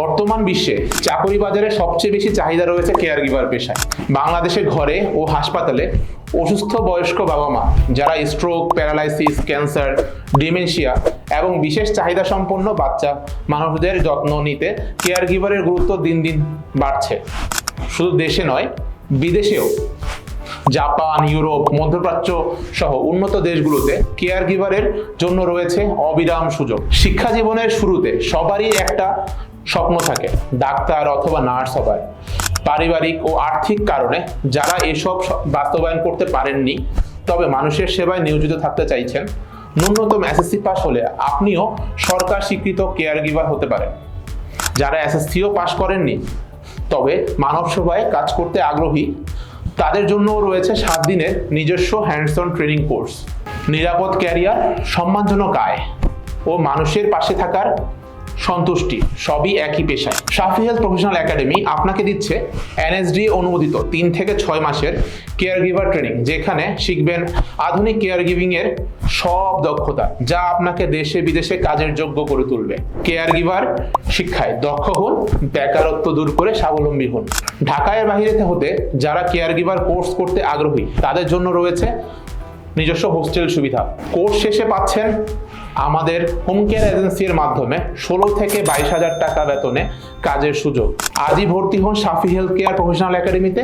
বর্তমান বিশ্বে চাকরি বাজারে সবচেয়ে বেশি চাহিদা রয়েছে কেয়ার গিভার পেশায়। বাংলাদেশের ঘরে ও হাসপাতালে অসুস্থ বয়স্ক বাবা মা, যারা স্ট্রোক প্যারালাইসিস ক্যান্সার ডিমেনশিয়া এবং বিশেষ চাহিদা সম্পন্ন বাচ্চা মানুষদের যত্ন নিতে কেয়ার গিভারের গুরুত্ব দিন দিন বাড়ছে। শুধু দেশে নয়, বিদেশেও। জাপান, ইউরোপ, মধ্যপ্রাচ্য সহ উন্নত দেশগুলোতে কেয়ার গিভারের জন্য রয়েছে অবিরাম সুযোগ। শিক্ষা জীবনের শুরুতে সবারই একটা স্বপ্ন থাকে, ডাক্তার অথবা নার্স হবার। পারিবারিক ও আর্থিক কারণে যারা এসব বাস্তবায়ন করতে পারেননি, তবে মানুষের সেবায় নিয়োজিত থাকতে চাইছেন। ন্যূনতম এসএসসি পাস হলে আপনিও সরকার স্বীকৃত কেয়ার গিভার হতে পারেন। যারা এসএসসিও পাশ করেননি, তবে মানব সেবায় কাজ করতে আগ্রহী, তাদের জন্যও রয়েছে সাত দিনের নিজস্ব হ্যান্ডসন ট্রেনিং কোর্স নিরাপদ ক্যারিয়ার সম্মানজনক আয় ও মানুষের পাশে থাকার সন্তুষ্টি, সবই একই পেশায়। সাফি হেলথ প্রফেশনাল একাডেমি আপনাকে দিচ্ছে এনএসডি অনুমোদিত তিন থেকে ছয় মাসের কেয়ার গিভার ট্রেনিং যেখানে শিখবেন আধুনিক কেয়ার গিভিং এর সব দক্ষতা, যা আপনাকে দেশে বিদেশে কাজের যোগ্য করে তুলবে। কেয়ার গিভার শিক্ষায় দক্ষ হন, বেকারত্ব দূর করে স্বাবলম্বী হন। ঢাকায় বাহিরে হতে যারা কেয়ার গিভার কোর্স করতে আগ্রহী, তাদের জন্য রয়েছে নিজস্ব হোস্টেল সুবিধা। কোর্স শেষে পাচ্ছেন আমাদের হোম কেয়ার এজেন্সির মাধ্যমে ষোলো থেকে বাইশ হাজার টাকা বেতনে কাজের সুযোগ। আজই ভর্তি হন সাফি হেলথ কেয়ার প্রফেশনাল একাডেমিতে